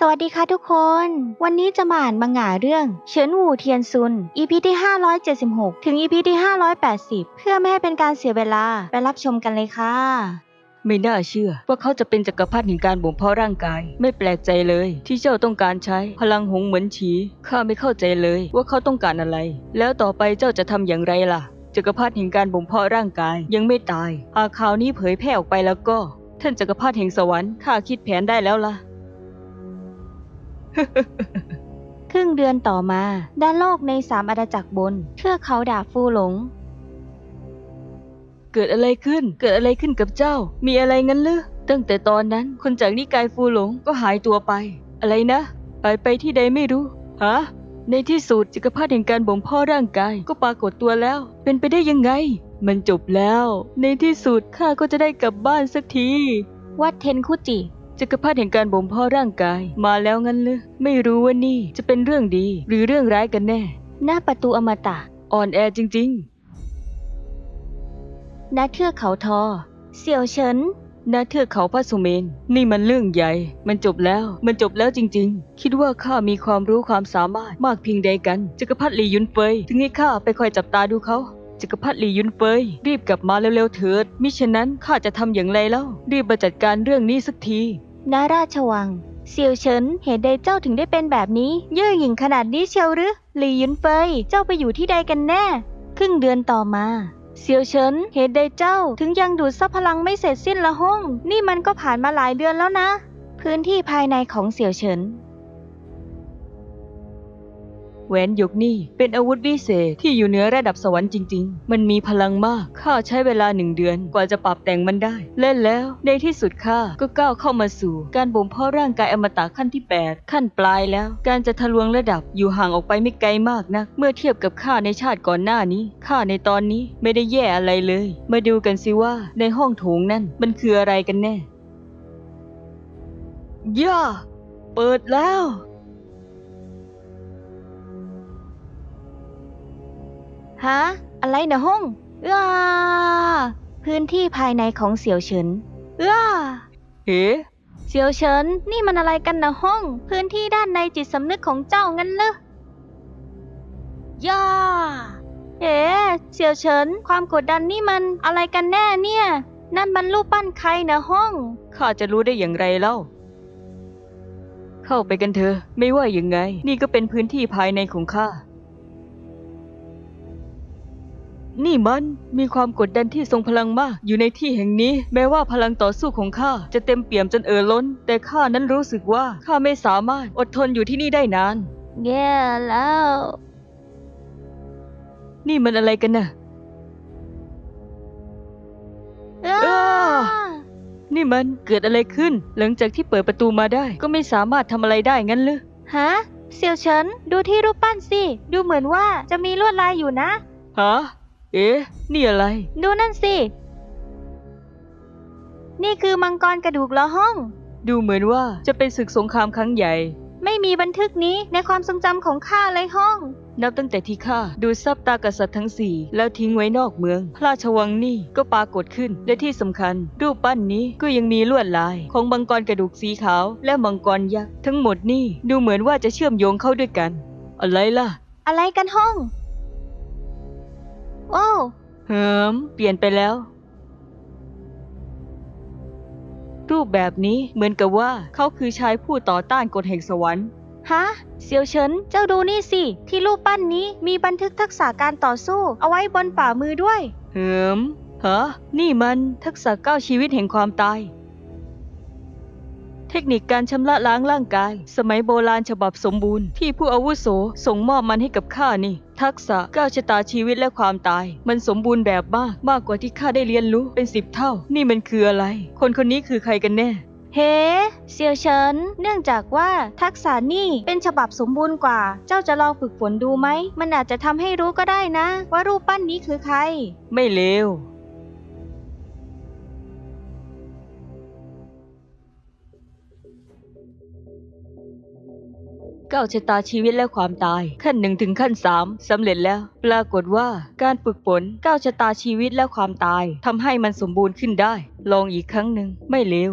สวัสดีค่ะทุกคน วันนี้จะมาอ่านมังงะเรื่อง เฉินหูเทียนซุน EP ที่ 576 ถึง EP ที่ 580 เพื่อไม่ให้เป็นการเสียเวลา ไปรับชมกันเลยค่ะ ไม่น่าเชื่อว่าเขาจะเป็นจักรพรรดิแห่งการบ่มเพาะร่างกาย ไม่แปลกใจเลย ที่เจ้าต้องการใช้พลังหงเหมือนฉีข้าไม่เข้าใจเลยว่าเขาต้องการอะไร แล้วต่อไปเจ้าจะทำอย่างไรล่ะ จักรพรรดิแห่งการบ่มเพาะร่างกายยังไม่ตายหากข่าวนี้เผยแพร่ออกไปแล้วก็ ท่านจักรพรรดิแห่งสวรรค์ข้าคิดแผนได้แล้วล่ะ ครึ่งเดือนต่อมาด้านโลกในสามอาณาจักรบนเทือกเขาดาบฟูหลง เกิดอะไรขึ้น เกิดอะไรขึ้นกับเจ้า มีอะไรงั้นหรือตั้งแต่ตอนนั้นคนจากนิกายฟูหลงก็หายตัวไป อะไรนะหายไปที่ใดไม่รู้ฮะในที่สุดจักรพรรดิแห่งการบ่มเพาะร่างกายก็ปรากฏตัวแล้ว เป็นไปได้ยังไง มันจบแล้ว ในที่สุดข้าก็จะได้กลับบ้านสักที วัดเทนคุจิ จักรพรรดิแห่งการบ่มเพาะร่างกาย มาแล้วงั้นหรือไม่รู้ว่านี่จะเป็นเรื่องดีหรือเรื่องร้ายกันแน่ หน้าประตูอมตะ อ่อนแอจริงณเทือกเขาทอ เสี่ยวเฉินๆณเทือกเขาพระสุเมน นี่มันเรื่องใหญ่ มันจบแล้ว มันจบแล้วจริง ๆ คิดว่าข้ามีความรู้ความสามารถมากเพียงใดกัน จักรพรรดิหลียุนเฟย ถึงให้ข้าไปคอยจับตาดูเขาจักรพรรดิหลียุนเฟยรีบกลับมาเร็วๆเถิดมิฉะนั้นข้าจะทำอย่างไรแล้วรีบมาจัดการเรื่องนี้สักที ณราชวัง เสี่ยวเฉินเหตุใดเจ้าถึงได้เป็นแบบนี้ เย่อหยิ่งขนาดนี้เชียวหรือหลี่ยุนเฟยเจ้าไปอยู่ที่ใดกันแน่ ครึ่งเดือนต่อมา เสี่ยวเฉินเหตุใดเจ้าถึงยังดูดซับพลังไม่เสร็จสิ้นละห้อง นี่มันก็ผ่านมาหลายเดือนแล้วนะ พื้นที่ภายในของเสี่ยวเฉิน แหวนหยกนี่เป็นอาวุธวิเศษที่อยู่เหนือระดับสวรรค์จริง ๆ มันมีพลังมากข้าใช้เวลาหนึ่งเดือนกว่าจะปรับแต่งมันได้ เล่นแล้วในที่สุดข้าก็ก้าวเข้ามาสู่ การบ่มเพาะร่างกายอมตะขั้นที่ 8 ขั้นปลายแล้ว การจะทะลวงระดับอยู่ห่างออกไปไม่ไกลมากนัก เมื่อเทียบกับข้าในชาติก่อนหน้านี้ข้าในตอนนี้ไม่ได้แย่อะไรเลย มาดูกันสิว่าในห้องโถงนั่นมันคืออะไรกันแน่ย่าเปิดแล้ว ฮะ อะไรนะห้องอ้าพื้นที่ภายในของเสี่ยวเฉินอ้าเฮ้เสี่ยวเฉินนี่มันอะไรกันนะห้อง พื้นที่ด้านในจิตสำนึกของเจ้างั้นเหรอย่าเอ๋เสี่ยวเฉินความกดดันนี่มันอะไรกันแน่เนี่ย นั่นมันรูปปั้นใครนะห้อง ข้าจะรู้ได้อย่างไรเล่า เข้าไปกันเถอะ ไม่ว่ายังไง นี่ก็เป็นพื้นที่ภายในของข้า นี่มันมีความกดดันที่ทรงพลังมาก อยู่ในที่แห่งนี้ แม้ว่าพลังต่อสู้ของข้าจะเต็มเปี่ยมจนเอ่อล้น แต่ข้านั้นรู้สึกว่าข้าไม่สามารถอดทนอยู่ที่นี่ได้นาน แย่แล้ว นี่มันอะไรกันน่ะอ้าอ้านี่มันเกิดอะไรขึ้น หลังจากที่เปิดประตูมาได้ ก็ไม่สามารถทำอะไรได้งั้นเลยฮะเสี่ยวเฉินดูที่รูปปั้นสิ ดูเหมือนว่าจะมีลวดลายอยู่นะ ฮะ เอ๊ะ นี่อะไร ดูนั่นสิ นี่คือมังกรกระดูกละห้อง ดูเหมือนว่าจะเป็นศึกสงครามครั้งใหญ่ ไม่มีบันทึกนี้ในความทรงจำของข้าเลยห้อง นับตั้งแต่ที่ข้าดูดซับตากษัตริย์ทั้งสี่แล้วทิ้งไว้นอกเมือง พระราชวังนี่ก็ปรากฏขึ้น และที่สำคัญ รูปปั้นนี้ก็ยังมีลวดลาย ของมังกรกระดูกสีขาว และมังกรยักษ์ทั้งหมดนี่ดูเหมือนว่าจะเชื่อมโยงเข้าด้วยกัน อะไรล่ะ อะไรกันห้อง โอ้เหิมเปลี่ยนไปแล้ว รูปแบบนี้เหมือนกับว่าเขาคือชายผู้ต่อต้านกฎแห่งสวรรค์ ฮะเสี่ยวเฉิน เจ้าดูนี่สิ ที่รูปปั้นนี้มีบันทึกทักษะการต่อสู้ เอาไว้บนฝ่ามือด้วย เหิมฮะนี่มันทักษะก้าวชีวิตแห่งความตาย เทคนิคการชำระล้างร่างกาย สมัยโบราณฉบับสมบูรณ์ที่ผู้อาวุโสส่งมอบมันให้กับข้านี่ ทักษะก้าวชะตาชีวิตและความตาย มันสมบูรณ์แบบมากมากกว่าที่ข้าได้เรียนรู้เป็นสิบเท่า นี่มันคืออะไร คนคนนี้คือใครกันแน่เฮ้เสี่ยวเฉิน เนื่องจากว่าทักษะนี่เป็นฉบับสมบูรณ์กว่า เจ้าจะลองฝึกฝนดูไหม มันอาจจะทำให้รู้ก็ได้นะ ว่ารูปปั้นนี้คือใคร ไม่เลว ก้าวชะตาชีวิตและความตาย ขั้นหนึ่งถึงขั้นสามสำเร็จแล้ว ปรากฏว่าการฝึกฝนก้าวชะตาชีวิตและความตายทำให้มันสมบูรณ์ขึ้นได้ ลองอีกครั้งหนึ่งไม่เลว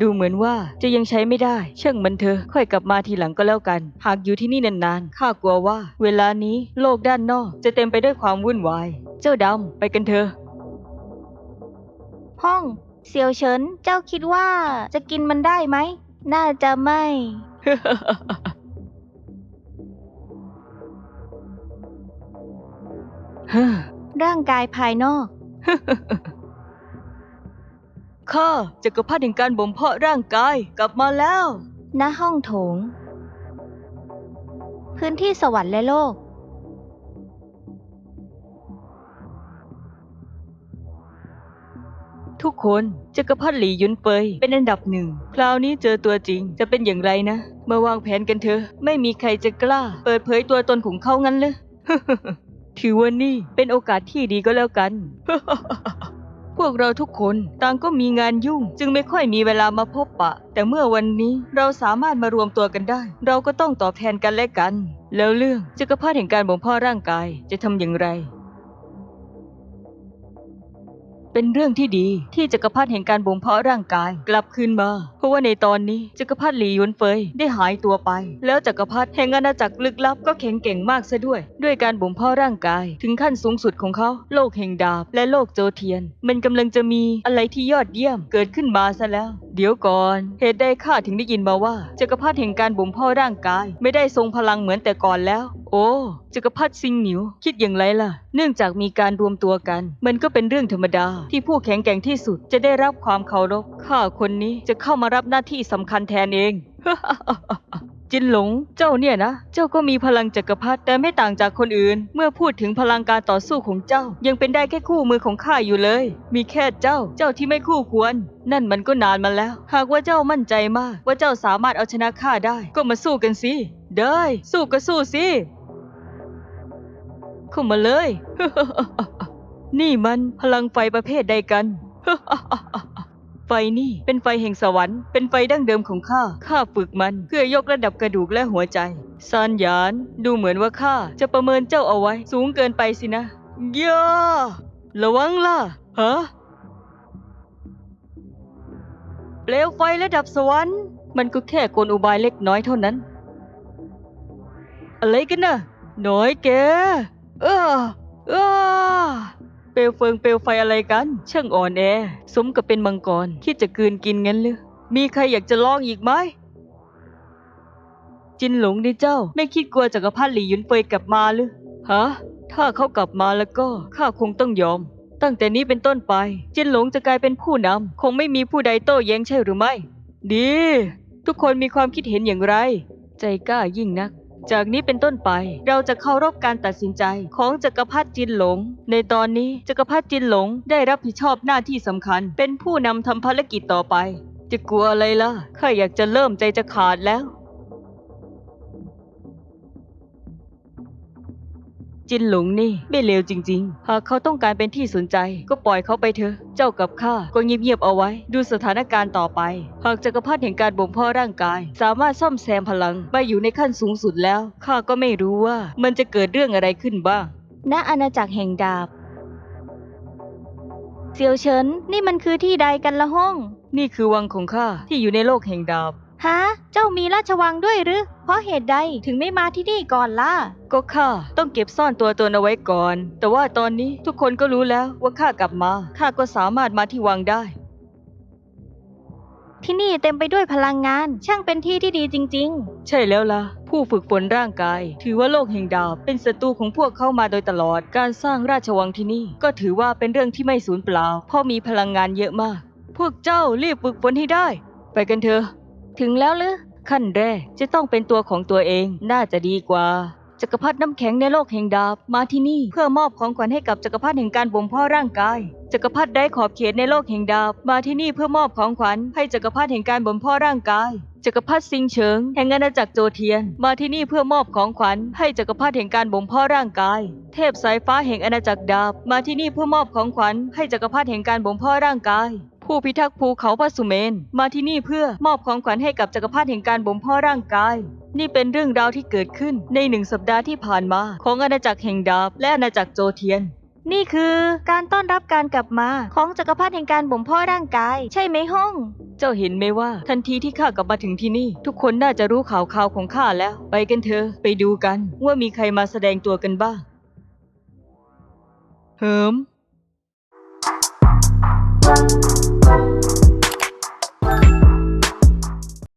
ดูเหมือนว่าจะยังใช้ไม่ได้เช่างมันเถอะค่อยกลับมาทีหลังก็แล้วกัน หากอยู่ที่นี่นานๆข้ากลัวว่า เวลานี้โลกด้านนอกจะเต็มไปด้วยความวุ่นวาย เจ้าดำไปกันเถอะห้องเซียวเฉินเจ้าคิดว่าจะกินมันได้ไหม น่าจะไม่เฮ้อร่างกายภายนอก ข้าจักรพรรดิแห่งการบ่มเพาะร่างกายกลับมาแล้ว ณห้องโถง พื้นที่สวรรค์และโลก ทุกคนจักรพรรดิหลี่ยุนเฟยเป็นอันดับหนึ่ง คราวนี้เจอตัวจริงจะเป็นอย่างไรนะ มาวางแผนกันเถอะ ไม่มีใครจะกล้า เปิดเผยตัวตนของเขางั้นเลยถือว่านี่เป็นโอกาสที่ดีก็แล้วกัน พวกเราทุกคนต่างก็มีงานยุ่ง จึงไม่ค่อยมีเวลามาพบปะ แต่เมื่อวันนี้เราสามารถมารวมตัวกันได้ เราก็ต้องตอบแทนกันและกัน แล้วเรื่องจักรพรรดิแห่งการบ่มเพาะร่างกายจะทำอย่างไร เป็นเรื่องที่ดีที่จักรพรรดิแห่งการบ่มเพาะร่างกายกลับคืนมา เพราะว่าในตอนนี้จักรพรรดิหลี่หยวนเฟยได้หายตัวไป แล้วจักรพรรดิแห่งอาณาจักรลึกลับก็แข็งเก่งมากซะด้วย ด้วยการบ่มเพาะร่างกาย ถึงขั้นสูงสุดของเขา โลกแห่งดาบและโลกโจเทียน มันกำลังจะมีอะไรที่ยอดเยี่ยมเกิดขึ้นมาซะแล้ว เดี๋ยวก่อน เหตุใดข้าถึงได้ยินมาว่าจักรพรรดิแห่งการบ่มเพาะร่างกาย ไม่ได้ทรงพลังเหมือนแต่ก่อนแล้ว โอ้จักรพรรดิซิงหนิวคิดอย่างไรล่ะ เนื่องจากมีการรวมตัวกัน มันก็เป็นเรื่องธรรมดาที่ผู้แข็งแกร่งที่สุดจะได้รับความเคารพข้าคนนี้จะเข้ามารับหน้าที่สำคัญแทนเอง จินหลง เจ้าเนี่ยนะ เจ้าก็มีพลังจักรพรรดิแต่ไม่ต่างจากคนอื่น เมื่อพูดถึงพลังการต่อสู้ของเจ้า ยังเป็นได้แค่คู่มือของข้าอยู่เลย มีแค่เจ้า เจ้าที่ไม่คู่ควร นั่นมันก็นานมาแล้ว หากว่าเจ้ามั่นใจมาก ว่าเจ้าสามารถเอาชนะข้าได้ ก็มาสู้กันสิได้สู้ก็สู้สิเข้ามาเลย นี่มันพลังไฟประเภทใดกัน ไฟนี่เป็นไฟแห่งสวรรค์ เป็นไฟดั้งเดิมของข้า ข้าฝึกมันเพื่อยกระดับกระดูกและหัวใจ ซานหยาน ดูเหมือนว่าข้าจะประเมินเจ้าเอาไว้ สูงเกินไปสินะย่าระวังล่ะ ฮะ เปลวไฟระดับสวรรค์ มันก็แค่กลอุบายเล็กน้อยเท่านั้น อะไรกันน่ะน้อยแกเออเออ เปลวเฟิงเปลวไฟอะไรกัน ช่างอ่อนแอ สมกับเป็นมังกรคิดจะกืนกินงั้นหรือมีใครอยากจะลองอีกไหมจินหลงนี่เจ้า ไม่คิดกลัวจักรพรรดิหลี่ยุนเฟยกลับมาหรือฮะถ้าเขากลับมาแล้วก็ข้าคงต้องยอม ตั้งแต่นี้เป็นต้นไป จินหลงจะกลายเป็นผู้นำคงไม่มีผู้ใดโต้แย้งใช่หรือไม่ ดี ทุกคนมีความคิดเห็นอย่างไร ใจกล้ายิ่งนัก จากนี้เป็นต้นไป เราจะเคารพการตัดสินใจของจักรพรรดิจินหลง ในตอนนี้จักรพรรดิจินหลงได้รับผิดชอบหน้าที่สำคัญ เป็นผู้นำทำภารกิจต่อไป จะกลัวอะไรล่ะข้าอยากจะเริ่มใจจะขาดแล้ว จินหลงนี่ไม่เลวจริง ๆ หากเขาต้องการเป็นที่สนใจ ก็ปล่อยเขาไปเถอะ เจ้ากับข้าก็เงียบๆเอาไว้ ดูสถานการณ์ต่อไป หากจักรพรรดิแห่งการบ่มเพาะร่างกาย สามารถซ่อมแซมพลังไปอยู่ในขั้นสูงสุดแล้วข้าก็ไม่รู้ว่ามันจะเกิดเรื่องอะไรขึ้นบ้าง ณอาณาจักรแห่งดาบ เซียวเฉินนี่มันคือที่ใดกันละห้อง นี่คือวังของข้าที่อยู่ในโลกแห่งดาบ ฮะ เจ้ามีราชวังด้วยหรือ เพราะเหตุใดถึงไม่มาที่นี่ก่อนล่ะ ก็ข้าต้องเก็บซ่อนตัวตนเอาไว้ก่อน แต่ว่าตอนนี้ทุกคนก็รู้แล้วว่าข้ากลับมา ข้าก็สามารถมาที่วังได้ ที่นี่เต็มไปด้วยพลังงาน ช่างเป็นที่ที่ดีจริง ใช่แล้วล่ะ ผู้ฝึกฝนร่างกาย ถือว่าโลกแห่งดาบเป็นศัตรูของพวกเขามาโดยตลอด การสร้างราชวังที่นี่ ก็ถือว่าเป็นเรื่องที่ไม่สูญเปล่า เพราะมีพลังงานเยอะมาก พวกเจ้ารีบฝึกฝนให้ได้ ไปกันเถอะ ๆ ถึงแล้วหรือ ขั้นแรกจะต้องเป็นตัวของตัวเองน่าจะดีกว่าจักรพรรดิน้ำแข็งในโลกแห่งดาบมาที่นี่เพื่อมอบของขวัญให้กับจักรพรรดิแห่งการบ่มเพาะร่างกายจักรพรรดิได้ขอบเขตในโลกแห่งดาบมาที่นี่เพื่อมอบของขวัญให้จักรพรรดิแห่งการบ่มเพาะร่างกายจักรพรรดิซิงเฉิงแห่งอาณาจักรโจเทียน มาที่นี่เพื่อมอบของขวัญให้จักรพรรดิแห่งการบ่มเพาะร่างกาย เทพสายฟ้าแห่งอาณาจักรดาบ มาที่นี่เพื่อมอบของขวัญให้จักรพรรดิแห่งการบ่มเพาะร่างกาย ผู้พิทักษ์ภูเขาพระสุเมน มาที่นี่เพื่อมอบของขวัญให้กับจักรพรรดิแห่งการบ่มเพาะร่างกาย นี่เป็นเรื่องราวที่เกิดขึ้นในหนึ่งสัปดาห์ที่ผ่านมา ของอาณาจักรแห่งดาบ และอาณาจักรโจเทียน นี่คือการต้อนรับการกลับมาของจักรพรรดิแห่งการบ่มเพาะร่างกาย ใช่ไหมห้องเจ้าเห็นไหมว่าทันทีที่ข้ากลับมาถึงที่นี่ ทุกคนน่าจะรู้ข่าวข่าวของข้าแล้ว ไปกันเถอะไปดูกันว่ามีใครมาแสดงตัวกันบ้างเหิม